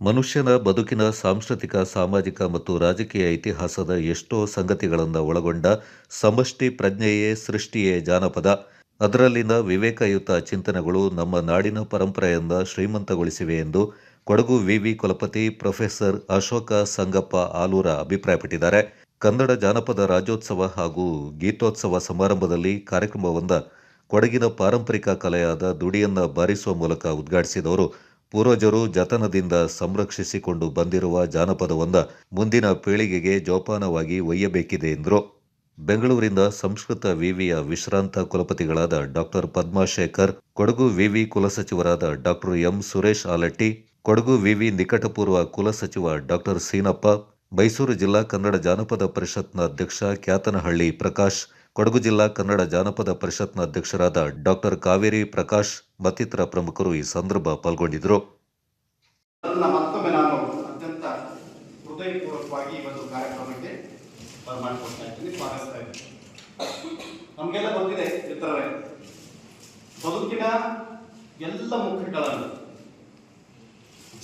ಮನುಷ್ಯನ ಬದುಕಿನ ಸಾಂಸ್ಕೃತಿಕ, ಸಾಮಾಜಿಕ ಮತ್ತು ರಾಜಕೀಯ ಇತಿಹಾಸದ ಎಷ್ಟೋ ಸಂಗತಿಗಳನ್ನು ಒಳಗೊಂಡ ಸಮಷ್ಟಿ ಪ್ರಜ್ಞೆಯೇ ಸೃಷ್ಟಿಯೇ ಜಾನಪದ. ಅದರಲ್ಲಿನ ವಿವೇಕಯುತ ಚಿಂತನೆಗಳು ನಮ್ಮ ನಾಡಿನ ಪರಂಪರೆಯನ್ನು ಶ್ರೀಮಂತಗೊಳಿಸಿವೆ ಎಂದು ಕೊಡಗು ವಿವಿ ಕುಲಪತಿ ಪ್ರೊಫೆಸರ್ ಅಶೋಕ ಸಂಗಪ್ಪ ಆಲೂರ ಅಭಿಪ್ರಾಯಪಟ್ಟಿದ್ದಾರೆ. ಕನ್ನಡ ಜಾನಪದ ರಾಜ್ಯೋತ್ಸವ ಹಾಗೂ ಗೀತೋತ್ಸವ ಸಮಾರಂಭದಲ್ಲಿ ಕಾರ್ಯಕ್ರಮವೊಂದ ಕೊಡಗಿನ ಪಾರಂಪರಿಕ ಕಲೆಯಾದ ದುಡಿಯನ್ನ ಬಾರಿಸುವ ಮೂಲಕ ಉದ್ಘಾಟಿಸಿದವರು ಪೂರ್ವಜರು ಜತನದಿಂದ ಸಂರಕ್ಷಿಸಿಕೊಂಡು ಬಂದಿರುವ ಜಾನಪದವೊಂದ ಮುಂದಿನ ಪೀಳಿಗೆಗೆ ಜೋಪಾನವಾಗಿ ಒಯ್ಯಬೇಕಿದೆ ಎಂದರು. ಬೆಂಗಳೂರಿಂದ ಸಂಸ್ಕೃತ ವಿವಿಯ ವಿಶ್ರಾಂತ ಕುಲಪತಿಗಳಾದ ಡಾಕ್ಟರ್ ಪದ್ಮಾಶೇಖರ್, ಕೊಡಗು ವಿವಿ ಕುಲಸಚಿವರಾದ ಡಾಕ್ಟರ್ ಎಂ ಸುರೇಶ್ ಆಲಟ್ಟಿ, ಕೊಡಗು ವಿವಿ ನಿಕಟಪೂರ್ವ ಕುಲಸಚಿವ ಡಾಕ್ಟರ್ ಸೀನಪ್ಪ, ಮೈಸೂರು ಜಿಲ್ಲಾ ಕನ್ನಡ ಜಾನಪದ ಪರಿಷತ್ನ ಅಧ್ಯಕ್ಷ ಕ್ಯಾತನಹಳ್ಳಿ ಪ್ರಕಾಶ್ ಕೊಡಗು ಜಿಲ್ಲಾ ಕನ್ನಡ ಜಾನಪದ ಪರಿಷತ್ನ ಅಧ್ಯಕ್ಷರಾದ ಡಾಕ್ಟರ್ ಕಾವೇರಿ ಪ್ರಕಾಶ್ ಮತ್ತಿತರ ಪ್ರಮುಖರು ಈ ಸಂದರ್ಭ ಪಾಲ್ಗೊಂಡಿದ್ದರು. ನಮಗೆಲ್ಲ ಗೊತ್ತಿದೆ ಮಿತ್ರರೇ, ಬದುಕಿನ ಎಲ್ಲ ಮುಖಗಳನ್ನು,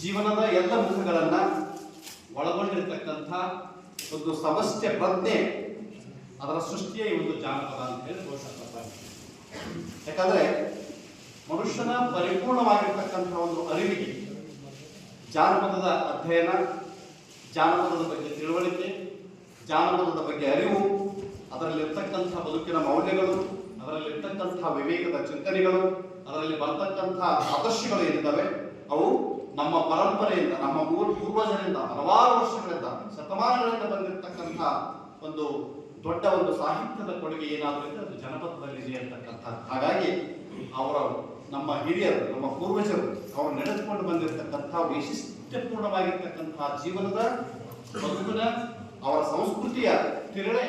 ಜೀವನದ ಎಲ್ಲ ಮುಖಗಳನ್ನ ಒಳಗೊಂಡಿರ್ತಕ್ಕಂಥ ಒಂದು ಸಮಸ್ಯೆ ಪ್ರಜ್ಞೆ ಅದರ ಸೃಷ್ಟಿಯೇ ಒಂದು ಜಾನಪದ ಅಂತ ಹೇಳಿ ಘೋಷಿಸ್ತಾರೆ ಯಾಕಂದ್ರೆ ಮನುಷ್ಯನ ಪರಿಪೂರ್ಣವಾಗಿರ್ತಕ್ಕಂಥ ಒಂದು ಅರಿವಿಗೆ ಜಾನಪದದ ಅಧ್ಯಯನ, ಜಾನಪದದ ಬಗ್ಗೆ ತಿಳುವಳಿಕೆ, ಜಾನಪದದ ಬಗ್ಗೆ ಅರಿವು, ಅದರಲ್ಲಿರ್ತಕ್ಕಂಥ ಬದುಕಿನ ಮೌಲ್ಯಗಳು, ಅದರಲ್ಲಿರ್ತಕ್ಕಂಥ ವಿವೇಕದ ಚಿಂತನೆಗಳು, ಅದರಲ್ಲಿ ಬರ್ತಕ್ಕಂಥ ಆದರ್ಶಗಳು ಏನಿದ್ದಾವೆ? ಅವು ನಮ್ಮ ಪರಂಪರೆಯಿಂದ, ನಮ್ಮ ಪೂರ್ವಜರಿಂದ, ಹಲವಾರು ವರ್ಷಗಳಿಂದ ಶತಮಾನಗಳಿಂದ ಬಂದಿರತಕ್ಕಂಥ ಒಂದು ದೊಡ್ಡ ಒಂದು ಸಾಹಿತ್ಯದ ಕೊಡುಗೆ ಏನಾದರೂ ಇದ್ರೆ ಅದು ಜನಪದದಲ್ಲಿದೆ ಅಂತಕ್ಕಂಥ ಹಾಗಾಗಿ ಅವರ ನಮ್ಮ ಹಿರಿಯರು, ನಮ್ಮ ಪೂರ್ವಜರು, ಅವರು ನಡೆದುಕೊಂಡು ಬಂದಿರತಕ್ಕಂಥ ವೈಶಿಷ್ಟ್ಯಪೂರ್ಣವಾಗಿರ್ತಕ್ಕಂಥ ಜೀವನದ ಬದುಕಿನ ಅವರ ಸಂಸ್ಕೃತಿಯ ತಿರುಳೆ